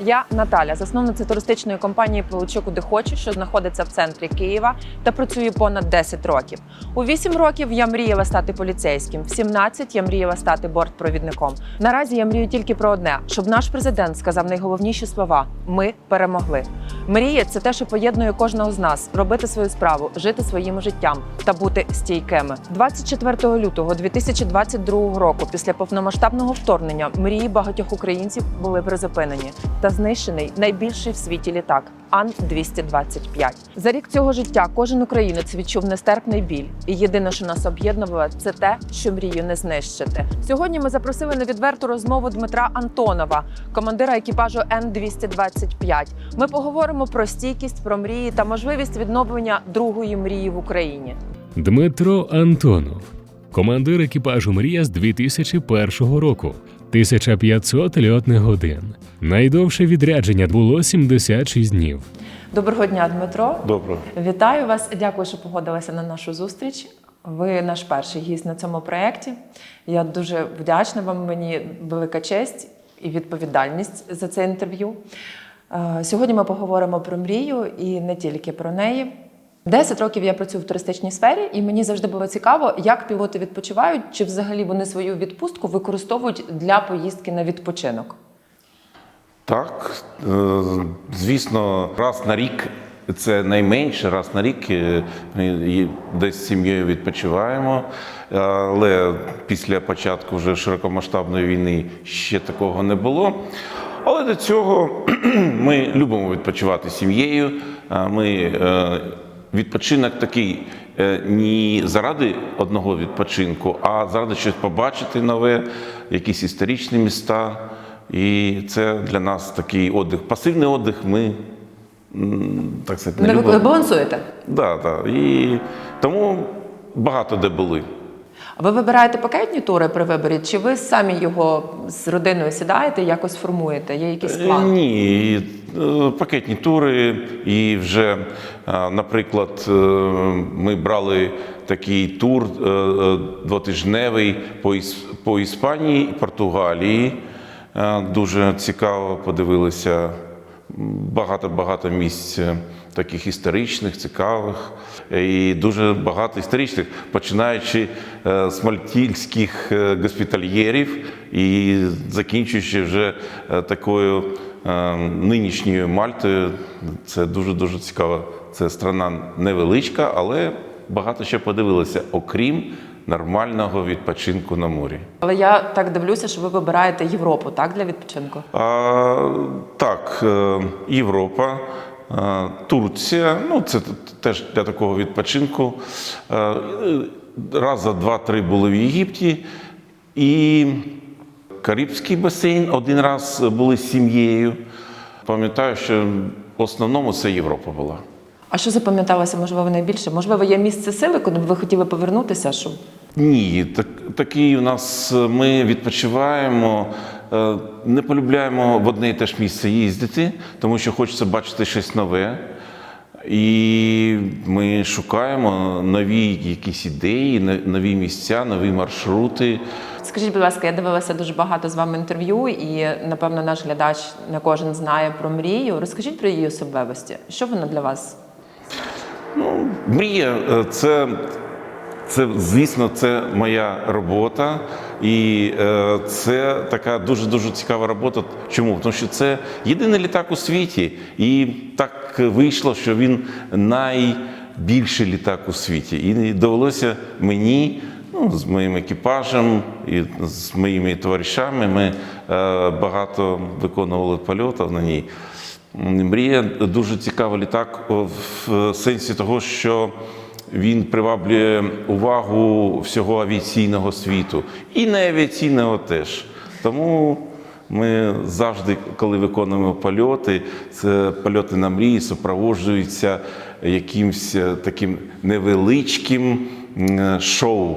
Я Наталя, засновниця туристичної компанії Получу куди хочу, що знаходиться в центрі Києва та працює понад 10 років. У 8 років я мріяла стати поліцейським. В 17 я мріяла стати бортпровідником. Наразі я мрію тільки про одне: щоб наш президент сказав найголовніші слова: ми перемогли. Мрія це те, що поєднує кожного з нас робити свою справу, жити своїм життям та бути стійкими. 24 лютого 2022 року, після повномасштабного вторгнення, мрії багатьох українців були призупинені та знищений найбільший в світі літак Ан 225 За рік цього життя кожен українець відчув нестерпний біль, і єдине, що нас об'єднувало, це те, що мрію не знищити. Сьогодні ми запросили на відверту розмову Дмитра Антонова, командира екіпажу Н 225 Ми поговоримо про стійкість, про мрії та можливість відновлення другої мрії в Україні. Дмитро Антонов, командир екіпажу Мрія з 2001 року, 1500 льотних годин. Найдовше відрядження було 76 днів. Доброго дня, Дмитро. Добре. Вітаю вас. Дякую, що погодилися на нашу зустріч. Ви наш перший гість на цьому проєкті. Я дуже вдячна вам. Мені велика честь і відповідальність за це інтерв'ю. Е, Сьогодні ми поговоримо про мрію і не тільки про неї. Десять років я працюю в туристичній сфері, і мені завжди було цікаво, як пілоти відпочивають, чи взагалі вони свою відпустку використовують для поїздки на відпочинок. Так, е, звісно, раз на рік це найменше, раз на рік е, і десь з сім'єю відпочиваємо. Але після початку вже широкомасштабної війни ще такого не було. Але до цього ми любимо відпочивати з сім'єю. Ми е, відпочинок такий не заради одного відпочинку, а заради щось побачити нове, якісь історичні міста. І це для нас такий отдих. Пасивний отдих ми так сказати, не ви любимо. балансуєте? Да, да. І тому багато де були. Ви вибираєте пакетні тури при виборі, чи ви самі його з родиною сідаєте, якось формуєте? Є якийсь Е, план? Ні, е, пакетні тури, і вже, е, наприклад, ми брали такий тур двотижневий по, Іс- по Іспанії і Португалії. Дуже цікаво подивилися багато-багато місць е, таких історичних, цікавих, і дуже багато історичних, починаючи е, з мальтійських е, госпітальєрів і закінчуючи вже такою нинішньою Мальтою. Це дуже-дуже цікаво. Це страна невеличка, але багато ще подивилися, окрім нормального відпочинку на морі. Але я так дивлюся, що ви вибираєте Європу так для відпочинку. А, так, е, Європа, е, Турція, ну це теж для такого відпочинку. Е, Раз за два-три були в Єгипті. І Карибський басейн один раз були з сім'єю. Пам'ятаю, що в основному це Європа була. А що запам'яталося, можливо, найбільше? Можливо, є місце сили, куди б ви хотіли повернутися? Що Ні, так, такий у нас е, ми відпочиваємо, е, не полюбляємо в одне і те ж місце їздити, тому що хочеться бачити щось нове. І ми шукаємо нові якісь ідеї, но- нові місця, нові маршрути. скажіть, будь ласка, я дивилася дуже багато з вами інтерв'ю, і напевно наш глядач не кожен знає про мрію. Розкажіть про її особливості. Що вона для вас? Ну, мрія е, це, це, звісно, це моя робота, і е, це така дуже дуже цікава робота. Чому? Тому що це єдиний літак у світі, і так вийшло, що він найбільший літак у світі. І довелося мені. Ну, з моїм екіпажем і з моїми товаришами ми е, багато виконували польотів на ній. Мрія дуже цікавий літак в сенсі того, що він приваблює увагу всього авіаційного світу і не авіаційного теж. Тому ми завжди, коли виконуємо польоти, це польоти на мрії супроводжуються якимось е, таким невеличким шоу.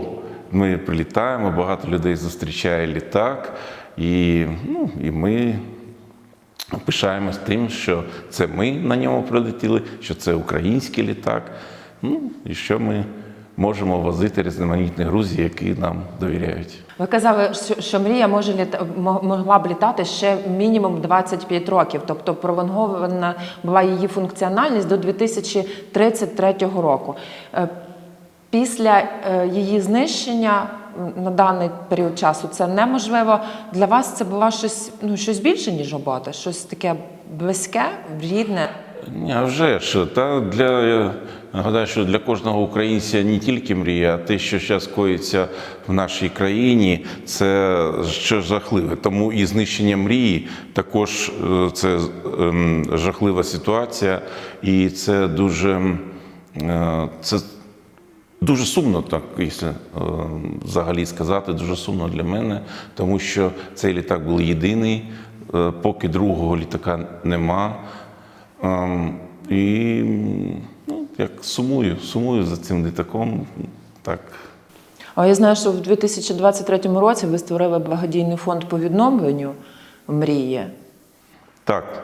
Ми прилітаємо, багато людей зустрічає літак, і, ну, і ми Пишаємось тим, що це ми на ньому прилетіли, що це український літак. Ну і що ми можемо возити різноманітні грузі, які нам довіряють. Ви казали, що, мрія може літа, могла б літати ще мінімум 25 років, тобто пролонгована була її функціональність до 2033 року. Е, Після е, її знищення на даний період часу це неможливо. Для вас це було щось, ну, щось більше, ніж робота, щось таке близьке, рідне. Ні, вже ж та для я нагадаю, що для кожного українця не тільки мрія, а те, що зараз коїться в нашій країні, це що жахливе. Тому і знищення мрії також е, це ем, жахлива ситуація, і це дуже е, це. Дуже сумно, так, якщо е, взагалі сказати, дуже сумно для мене, тому що цей літак був єдиний, е, поки другого літака нема. Ем, і ну, як сумую, сумую за цим літаком. Так. А я знаю, що в 2023 році ви створили благодійний фонд по відновленню мрії. Так.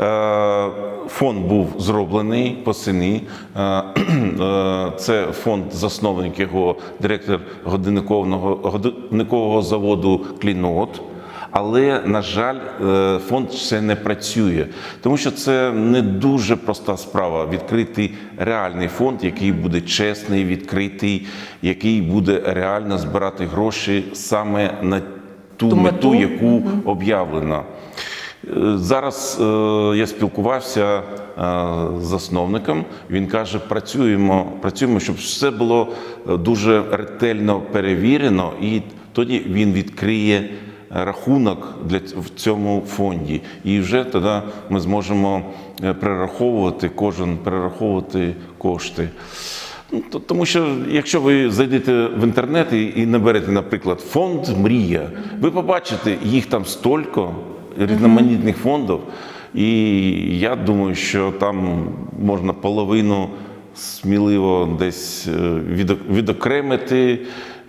Е, Фонд був зроблений посини. Е, е, Це фонд, засновник його директор годинникового, заводу Клінот. Але, на жаль, фонд ще не працює, тому що це не дуже проста справа відкрити реальний фонд, який буде чесний, відкритий, який буде реально збирати гроші саме на ту Ту мету, мету. яку об'явлено. Зараз е, я спілкувався е, з засновником. Він каже: працюємо, працюємо, щоб все було е, дуже ретельно перевірено, і тоді він відкриє рахунок для в цьому фонді. І вже тоді ми зможемо перераховувати кожен перераховувати кошти. Ну, Тому що якщо ви зайдете в інтернет і наберете, наприклад, фонд Мрія, ви побачите їх там стільки різноманітних фондів. І я думаю, що там можна половину сміливо десь е, відокремити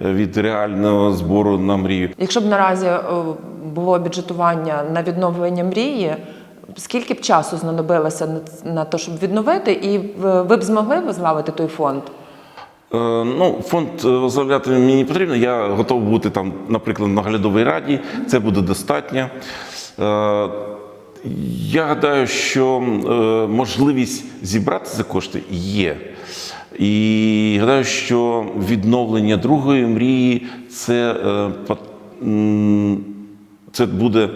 е, від реального збору на мрію. Якщо б наразі е, було бюджетування на відновлення мрії, скільки б часу знадобилося на- на те, щоб відновити, і ви б змогли возглавити той фонд? Ну, фонд возглавляти мені не потрібно. Я готовий бути там, наприклад, в наглядовій раді. Це буде достатньо. Е, Я гадаю, що е, можливість зібрати за кошти є. І гадаю, що відновлення другої мрії це, е, це буде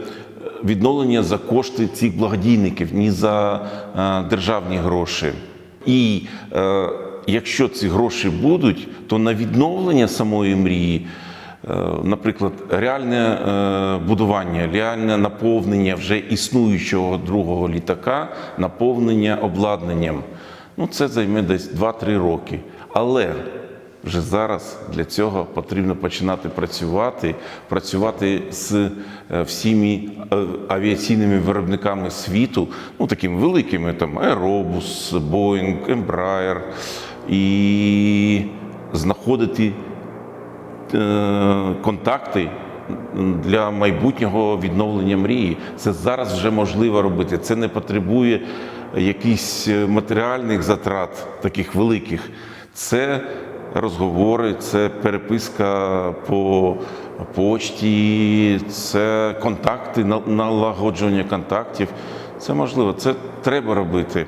відновлення за кошти цих благодійників, ні за державні гроші. І якщо ці гроші будуть, то на відновлення самої мрії, наприклад, реальне е, будування, реальне наповнення вже існуючого другого літака, наповнення обладнанням, ну це займе десь 2-3 роки. Але вже зараз для цього потрібно починати працювати, працювати з е, всіми е, авіаційними виробниками світу, ну такими великими, там Airbus, Boeing, Embraer, і знаходити е, контакти для майбутнього відновлення мрії. Це зараз вже можливо робити. Це не потребує якихось матеріальних затрат, таких великих. Це розговори, це переписка по почті, це контакти, на- налагоджування контактів. Це можливо, це треба робити.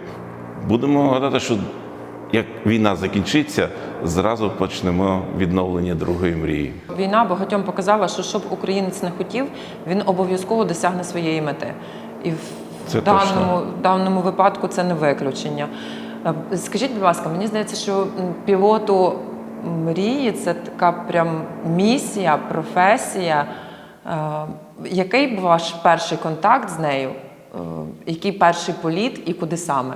Будемо гадати, що як війна закінчиться, зразу почнемо відновлення другої мрії. Війна багатьом показала, що щоб українець не хотів, він обов'язково досягне своєї мети. І в Це даному, даному випадку це не виключення. Е, Скажіть, будь ласка, мені здається, що пілоту мрії це така прям місія, професія. Е, Який був ваш перший контакт з нею? Е, Який перший політ і куди саме?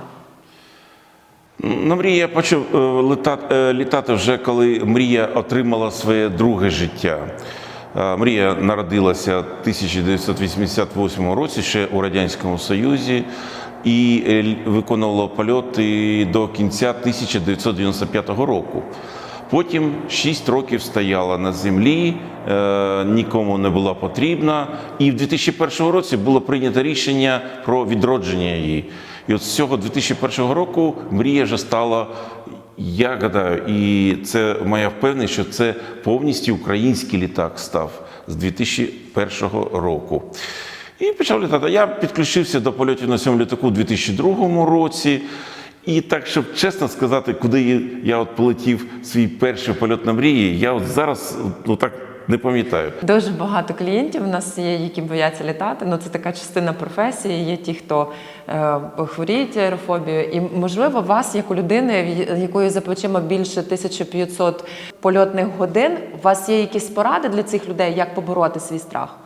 На мрії я почав е, е, літати вже коли мрія отримала своє друге життя. Е, Мрія народилася в 1988 році ще у Радянському Союзі і виконувала польоти до кінця 1995 року. Потім 6 років стояла на землі, нікому не була потрібна. І в 2001 році було прийнято рішення про відродження її. І от з цього 2001 року мрія вже стала я гадаю, і це моя впевненість, що це повністю український літак став з 2001 року. І почав літати. Я підключився до польотів на цьому літаку у 2002 році. І так, щоб чесно сказати, куди я от полетів свій перший польот на мрії, я от зараз ну так не пам'ятаю. Дуже багато клієнтів у нас є, які бояться літати. Ну це така частина професії. Є ті, хто е, хворіють аерофобією. І можливо, вас, як у людини, в якої за плечима більше 1500 польотних годин, у вас є якісь поради для цих людей, як побороти свій страх?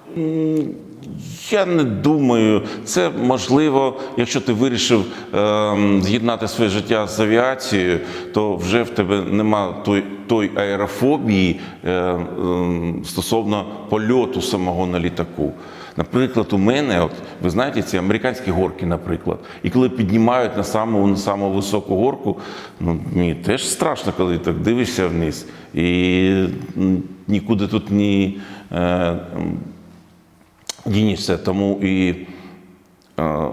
Я не думаю, це можливо, якщо ти вирішив ем, з'єднати своє життя з авіацією, то вже в тебе нема той, той аерофобії е, ем, стосовно польоту самого на літаку. Наприклад, у мене, от ви знаєте, ці американські горки, наприклад, і коли піднімають на саму на саму високу горку, ну мені теж страшно, коли так дивишся вниз, і нікуди тут ні. Е, м, дінешся. Тому і. е,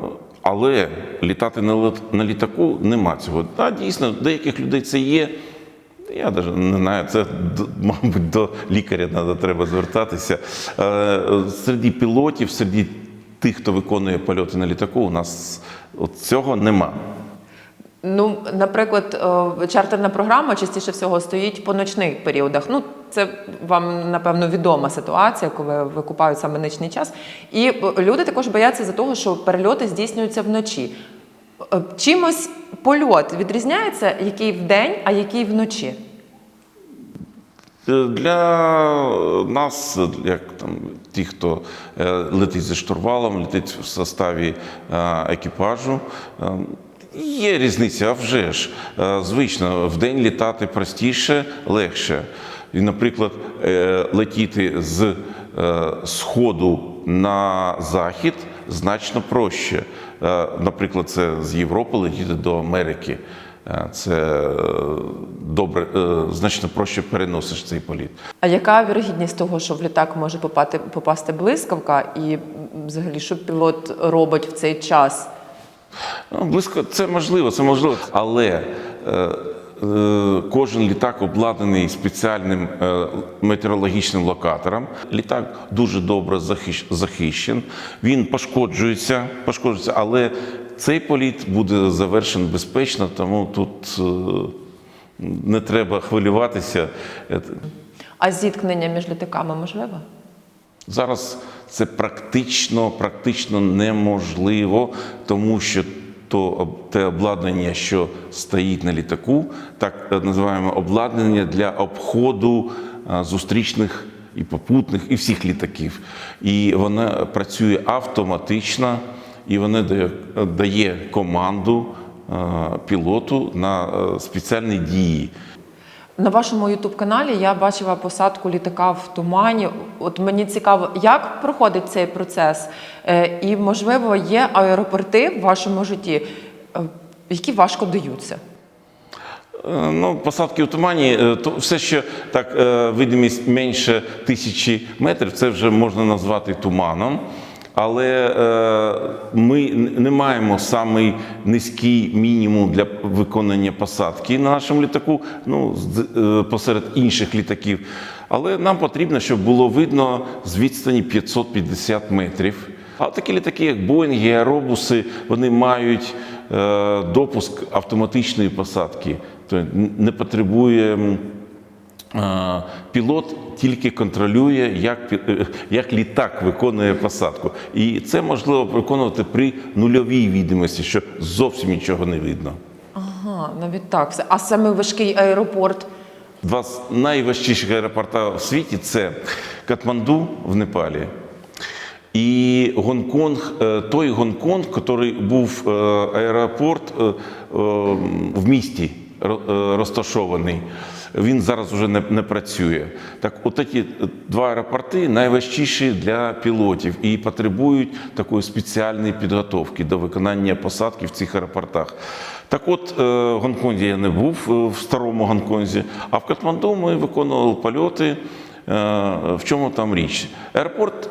Але літати на, літаку нема цього. Так, дійсно, деяких людей це є. Я навіть не знаю, це, мабуть, до лікаря треба, треба звертатися. Е, Серед пілотів, серед тих, хто виконує польоти на літаку, у нас цього нема. Ну, наприклад, е, чартерна програма частіше всього стоїть по ночних періодах. Ну, це вам напевно відома ситуація, коли викупають саме нічний час. І е, люди також бояться за того, що перельоти здійснюються вночі. Е, Чимось польот відрізняється, який вдень, а який вночі. Е, Для нас, як там ті, хто летить зі штурвалом, летить в составі екіпажу, є різниця, а вже ж. Звично, в день літати простіше, легше. І, наприклад, е, летіти з е, сходу на захід значно проще. Е, Наприклад, це з Європи летіти до Америки. Це добре, значно проще переносиш цей політ. А яка вірогідність того, що в літак може попати, попасти блискавка, і взагалі, що пілот робить в цей час? Ну, близько це можливо, це можливо. Але е, кожен літак обладнаний спеціальним е, метеорологічним локатором. Літак дуже добре захищ, захищен. Він пошкоджується, пошкоджується, але цей політ буде завершений безпечно, тому тут е, не треба хвилюватися. Е, А зіткнення між літаками можливо? Зараз це практично, практично неможливо, тому що то те обладнання, що стоїть на літаку, так е, називаємо обладнання для обходу е, зустрічних і попутних, і всіх літаків. І вона працює автоматично, і вона дає, команду е, пілоту на спеціальні дії. На вашому youtube каналі я бачила посадку літака в тумані. От мені цікаво, як проходить цей процес, Е, і можливо є аеропорти в вашому житті, е, які важко даються. Е, Ну, посадки в тумані, то все, що так видимість менше тисячі метрів, це вже можна назвати туманом. Але е, ми не маємо самий низький мінімум для виконання посадки на нашому літаку, ну, е, посеред інших літаків. Але нам потрібно, щоб було видно з відстані 550 метрів. А такі літаки, як Боїнги, аеробуси, вони мають е, допуск автоматичної посадки. Тобто не потребує пілот, тільки контролює, як, е, як літак виконує посадку. І це можливо виконувати при нульовій відомості, що зовсім нічого не видно. Ага, навіть так. А саме важкий аеропорт. Два з найважчіших аеропорта в світі це Катманду в Непалі. І Гонконг, е, той Гонконг, який був е, аеропорт в місті розташований, він зараз вже не, не працює. Так, от ці два аеропорти найважчіші для пілотів і потребують такої спеціальної підготовки до виконання посадки в цих аеропортах. Так от, е, в Гонконзі я не був е, в старому Гонконзі, а в Катманду ми виконували польоти. Е, В чому там річ? Аеропорт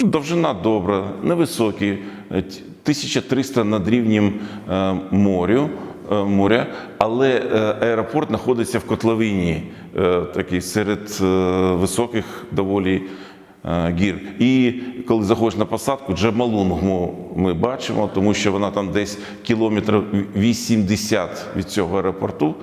довжина добра, невисокий, е, 1300 над рівнем е, морю. Е, моря, але е, аеропорт знаходиться в котловині, е, такий серед високих доволі гір. І коли заходиш на посадку, Джамалунгму ми бачимо, тому що вона там десь кілометрів 80 від цього аеропорту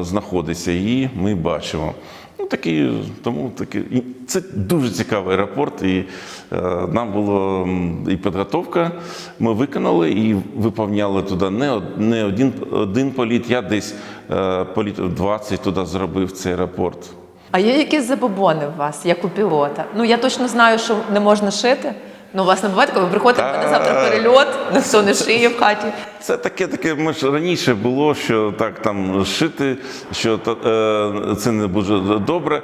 знаходиться. Її ми бачимо. Ну, такі, тому такі, і це дуже цікавий аеропорт, і е, нам було і підготовка. Ми виконали і виповняли туди не, не один, один політ. Я десь е, політів 20 туди зробив цей аеропорт. А є якісь забобони в вас, як у пілота? Ну я точно знаю, що не можна шити. Ну, у вас буває, коли ви приходите, в мене завтра перельот, ніхто не шиє в хаті. Це таке, таке ми ж раніше було, що так там шити, що е, це не дуже добре.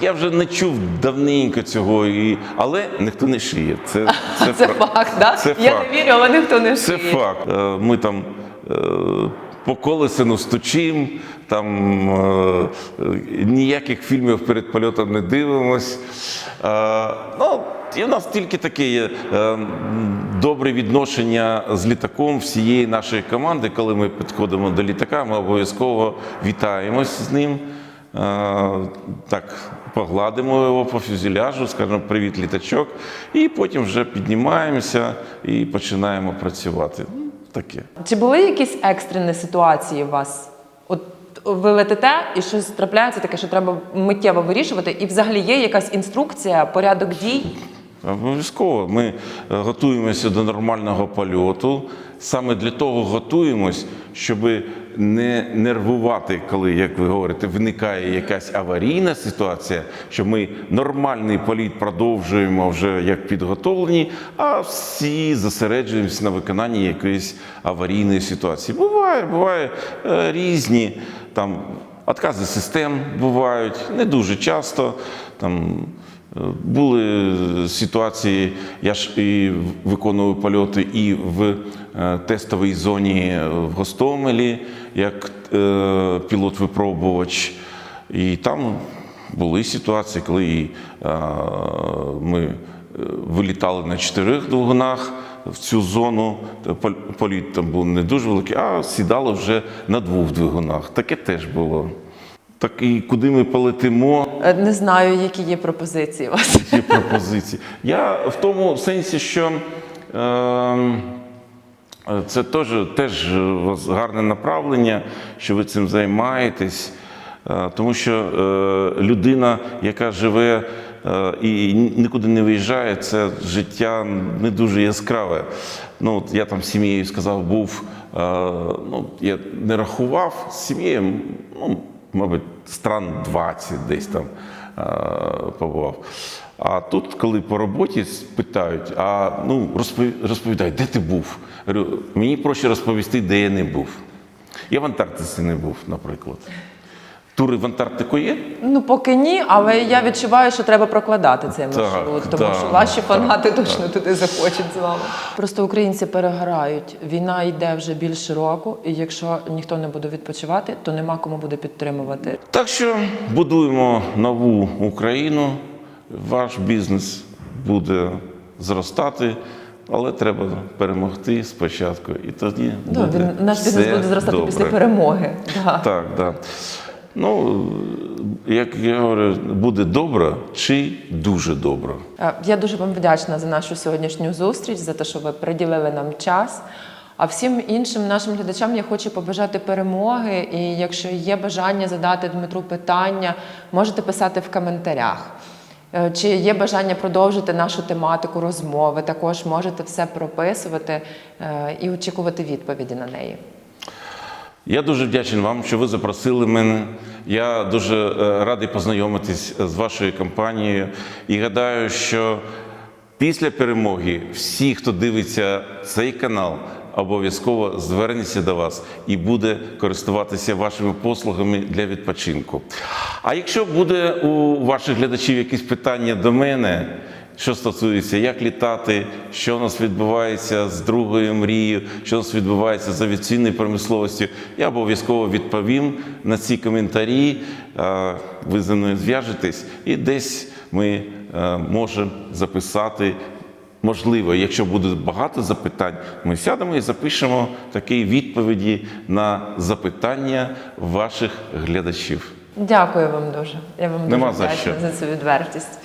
Я вже не чув давненько цього, і, але ніхто не шиє. Це, це, Це факт. факт, да? Я факт. не вірю, але ніхто не шиє. Це факт. Е, Ми там е, по колесину стучим, там е, ніяких фільмів перед польотом не дивимось. Е, Ну, і в нас тільки таке е, добре відношення з літаком всієї нашої команди. Коли ми підходимо до літака, ми обов'язково вітаємось з ним. Е, Так, погладимо його по фюзеляжу, скажемо привіт, літачок, і потім вже піднімаємося і починаємо працювати. Таке. Чи були якісь екстрені ситуації у вас? От ви летите і щось трапляється таке, що треба миттєво вирішувати, і взагалі є якась інструкція, порядок дій? Обов'язково ми е, готуємося до нормального польоту. Саме для того готуємось, щоб не нервувати, коли, як ви говорите, виникає якась аварійна ситуація, що ми нормальний політ продовжуємо вже як підготовлені, а всі зосереджуємося на виконанні якоїсь аварійної ситуації. Буває, буває е, різні там откази систем бувають не дуже часто. Там Були ситуації, я ж і виконував польоти і в е, тестовій зоні в Гостомелі, як е, пілот-випробувач. І там були ситуації, коли е, ми вилітали на чотирьох двигунах в цю зону. Пол- Політ там був не дуже великий, а сідали вже на двох двигунах. Таке теж було. Так і куди ми полетимо, Е, Не знаю, які є пропозиції у вас. ці пропозиції. Я в тому сенсі, що е, це теж, теж у вас гарне направлення, що ви цим займаєтесь. Е, Тому що е, людина, яка живе е, і нікуди не виїжджає, це життя не дуже яскраве. Ну, от я там з сім'єю сказав, був, е, ну, я не рахував з сім'єю, ну, мабуть, стран 20 десь там е, побував. А тут, коли по роботі питають, а ну розпов- розповідай, де ти був? Говорю, мені проще розповісти, де я не був. Я в Антарктиці не був, наприклад. Тури в Антарктику є? Ну, поки ні, але я відчуваю, що треба прокладати цей маршрут, тому так, що ваші так, фанати точно туди захочуть з вами. Просто українці перегорають. Війна йде вже більше року, і якщо ніхто не буде відпочивати, то нема кому буде підтримувати. Так що будуємо нову Україну, ваш бізнес буде зростати, але треба перемогти спочатку. І тоді Ну, буде він, наш бізнес буде зростати добре. після перемоги. Да. Так, так. Ну, як я говорю, буде добре чи дуже добре. Я дуже вам вдячна за нашу сьогоднішню зустріч, за те, що ви приділили нам час. А всім іншим нашим глядачам я хочу побажати перемоги. І якщо є бажання задати Дмитру питання, можете писати в коментарях. Е, Чи є бажання продовжити нашу тематику розмови, також можете все прописувати е, і очікувати відповіді на неї. Я дуже вдячний вам, що ви запросили мене. Я дуже е, радий познайомитись з вашою компанією і гадаю, що після перемоги всі, хто дивиться цей канал, обов'язково звернеться до вас і буде користуватися вашими послугами для відпочинку. А якщо буде у ваших глядачів якісь питання до мене, що стосується, як літати, що у нас відбувається з другою мрією, що у нас відбувається з авіаційною промисловістю, я обов'язково відповім на ці коментарі. Ви зі мною зв'яжетесь, і десь ми е, можемо записати Можливо, якщо буде багато запитань, ми сядемо і запишемо такі відповіді на запитання ваших глядачів. Дякую вам дуже. Я вам Нема дуже вдячна що. за цю відвертість.